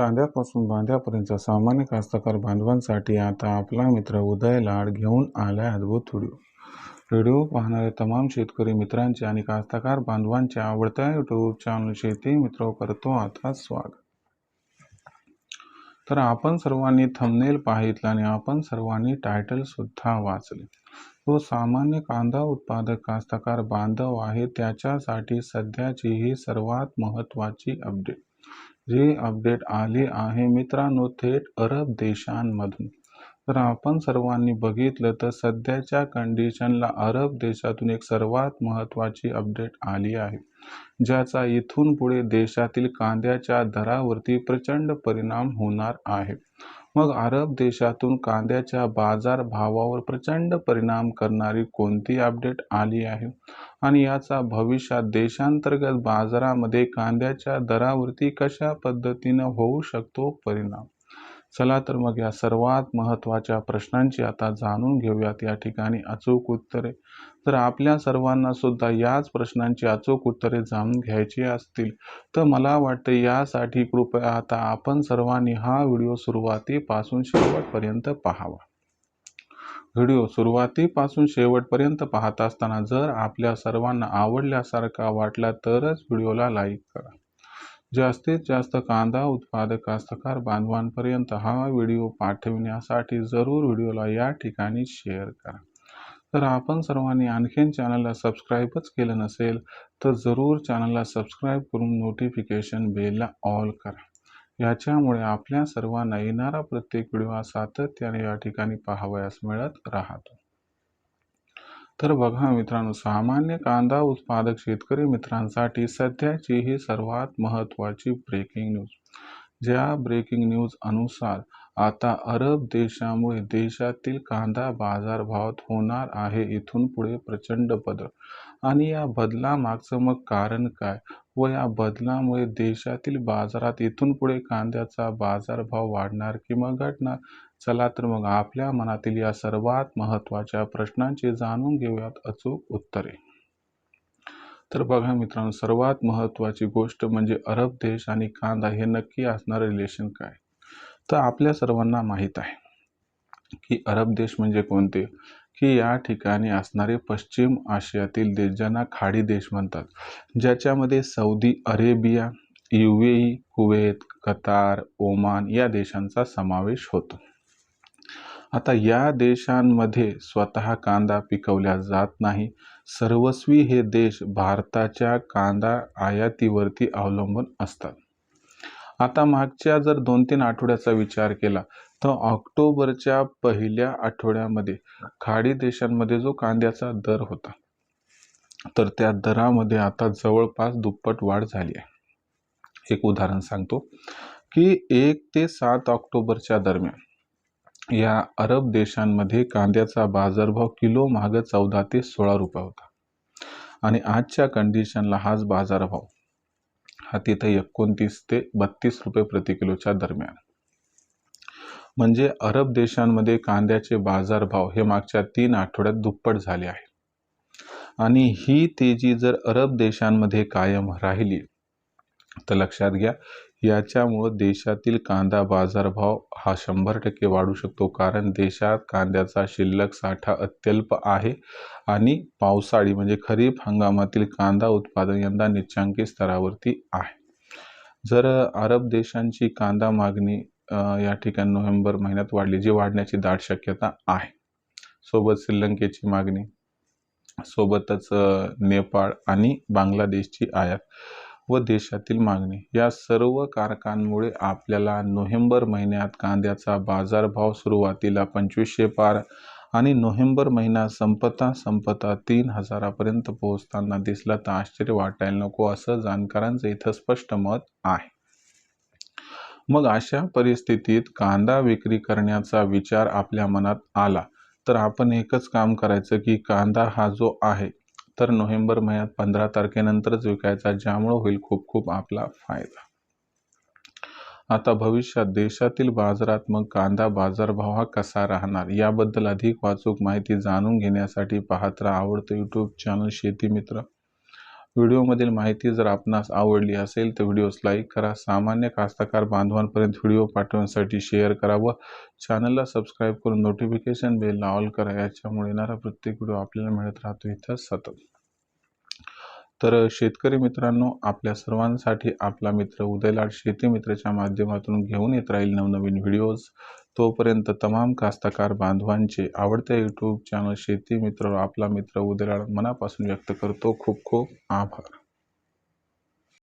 कांद्यापासून बांध्यापर्यंत सामान्य कास्तकार बांधवांसाठी आता आपला मित्र उदय लाड घेऊन आला अद्भुत व्हिडिओ. व्हिडिओ पाहणारे तमाम शेतकरी मित्रांचे आणि कास्तकार बांधवांच्या आवडत्या यूट्यूब चॅनल शेती मित्र करतो आता स्वागत. तर आपण सर्वांनी थंबनेल पाहितलं आणि आपण सर्वांनी टायटल सुद्धा वाचले. तो सामान्य कांदा उत्पादक कास्तकार बांधव आहे त्याच्यासाठी सध्याची ही सर्वात महत्त्वाची अपडेट जी अपडेट आली आहे मित्रांनो थेट अरब देशांमधून. तर आपण सर्वांनी बघितलं तर सध्याच्या कंडिशनला अरब देशातून एक सर्वात महत्त्वाची अपडेट आली आहे. ज्याचा इथून पुढे देशातील कांद्याच्या दरावरती प्रचंड परिणाम होणार आहे. मग अरब देशातून कांद्याच्या बाजार भावावर प्रचंड परिणाम करणारी कोणती अपडेट आली आहे? आणि याचा भविष्यात देशांतर्गत बाजारामध्ये कांद्याच्या दरावरती कशा पद्धतीनं होऊ शकतो परिणाम? चला तर मग या सर्वात महत्त्वाच्या प्रश्नांची आता जाणून घेऊयात. या ठिकाणी अचूक उत्तरे. तर आपल्या सर्वांना सुद्धा याच प्रश्नांची अचूक उत्तरे जाणून घ्यायची असतील. तर मला वाटतं यासाठी कृपया आता आपण सर्वांनी हा व्हिडिओ सुरुवातीपासून शेवटपर्यंत पाहावा. व्हिडिओ सुरुवातीपासून शेवटपर्यंत पाहत असताना जर आपल्या सर्वांना आवडल्यासारखा वाटला तरच व्हिडिओला लाईक करा. जास्तीत जास्त कांदा उत्पादक कास्तकार बांधवांपर्यंत हा व्हिडिओ पाठविण्यासाठी जरूर व्हिडिओला या ठिकाणी शेअर करा. तर आपण सर्वांनी आणखीन चॅनलला सबस्क्राईबच केलं नसेल तर जरूर चॅनलला सबस्क्राईब करून नोटिफिकेशन बेलला ऑल करा. याच्यामुळे आपल्या सर्वांना येणारा प्रत्येक व्हिडिओ हा सातत्याने या ठिकाणी पाहावयास मिळत राहतो. तर बघा मित्रांनो सामान्य कांदा उत्पादक शेतकरी मित्रांसाठी सध्याची ही सर्वात महत्त्वाची ब्रेकिंग न्यूज ज्या ब्रेकिंग न्यूज अनुसार आता अरब देशामुळे देशातील कांदा बाजारभावात होणार आहे. इथून पुढे प्रचंड बदल. आणि या बदलामागचं मग कारण काय? व या बदलामुळे देशातील बाजारात इथून पुढे कांद्याचा बाजारभाव वाढणार किंवा घटणार? चला तर मग आपल्या मनातील या सर्वात महत्त्वाच्या प्रश्नांची जाणून घेऊयात अचूक उत्तरे. तर बघा मित्रांनो सर्वात महत्त्वाची गोष्ट म्हणजे अरब देश आणि कांदा हे नक्की असणारं रिलेशन काय? तर आपल्या सर्वांना माहीत आहे की अरब देश म्हणजे कोणते? की या ठिकाणी असणारे पश्चिम आशियातील देश ज्यांना खाडी देश म्हणतात ज्याच्यामध्ये Saudi Arabia U A Kuwait Qatar Oman या देशांचा समावेश होतो. आता या देशांमध्ये स्वतः कांदा पिकवल्या जात नाही. सर्वस्वी हे देश भारताच्या कांदा आयातीवरती अवलंबून असतात. आता मागच्या जर दोन तीन आठवड्याचा विचार केला तर ऑक्टोबरच्या पहिल्या आठवड्यामध्ये खाडी देशांमध्ये जो कांद्याचा दर होता तर त्या दरामध्ये आता जवळपास दुप्पट वाढ झाली आहे. एक उदाहरण सांगतो की एक ते सात ऑक्टोबरच्या दरम्यान या अरब देशांमध्ये कांद्याचा बाजारभाव किलो मागं चौदा ते सोळा रुपये होता. आणि आजच्या कंडिशनला हाच बाजारभाव हा तिथे एकोणतीस ते बत्तीस रुपये प्रति किलोच्या दरम्यान. म्हणजे अरब देशांमध्ये कांद्याचे बाजारभाव हे मागच्या तीन आठवड्यात दुप्पट झाले आहे. आणि ही तेजी जर अरब देशांमध्ये कायम राहिली तर लक्षात घ्या याच्यामुळं देशातील कांदा बाजारभाव हा शंभर टक्के वाढू शकतो. कारण देशात कांद्याचा शिल्लक साठा अत्यल्प आहे आणि पावसाळी म्हणजे खरीप हंगामातील कांदा उत्पादन यंदा निच्चांकी स्तरावरती आहे. जर अरब देशांची कांदा मागणी या ठिकाणी नोव्हेंबर महिन्यात वाढली जी वाढण्याची दाट शक्यता आहे. सोबत श्रीलंकेची मागणी सोबतच नेपाळ आणि बांगलादेशची आयात. व देशातील मागणी. या सर्व कारकांमुळे आपल्याला नोव्हेंबर महिन्यात कांद्याचा बाजारभाव सुरुवातीला पंचवीसशे पार आणि नोव्हेंबर महिना संपता संपता तीन हजारापर्यंत पोहोचताना दिसला तर आश्चर्य वाटायला नको असं जाणकारांचं इथं स्पष्ट मत आहे. मग अशा परिस्थितीत कांदा विक्री करण्याचा विचार आपल्या मनात आला. तर आपण एकच काम करायचं की कांदा हा जो आहे तर नोव्हेंबर महिन्यात पंधरा तारखेनंतरच विकायचा ज्यामुळं होईल खूप खूप आपला फायदा. आता भविष्यात देशातील बाजारात मग कांदा बाजारभाव हा कसा राहणार? याबद्दल अधिक वाचूक माहिती जाणून घेण्यासाठी पाहत राहा आवडतं यूट्यूब चॅनल शेती मित्र. व्हिडिओमधील माहिती जर आपणास आवडली असेल तर व्हिडिओस लाईक करा. सामान्य कास्तकार बांधवांपर्यंत व्हिडिओ पाठवण्यासाठी शेअर करा व चॅनलला सबस्क्राईब करून नोटिफिकेशन बेलला ऑल करा. याच्यामुळे येणारा प्रत्येक व्हिडिओ आपल्याला मिळत राहतो इथं सतत. तर शेतकरी मित्रांनो आपल्या सर्वांसाठी आपला मित्र उदयलाड शेती मित्राच्या माध्यमातून घेऊन येत राहील नवनवीन व्हिडिओज. तोपर्यंत तमाम कास्तकार बांधवांचे आवडते यूट्यूब चॅनल शेती मित्र आपला मित्र उदयलाड मनापासून व्यक्त करतो खूप खूप आभार.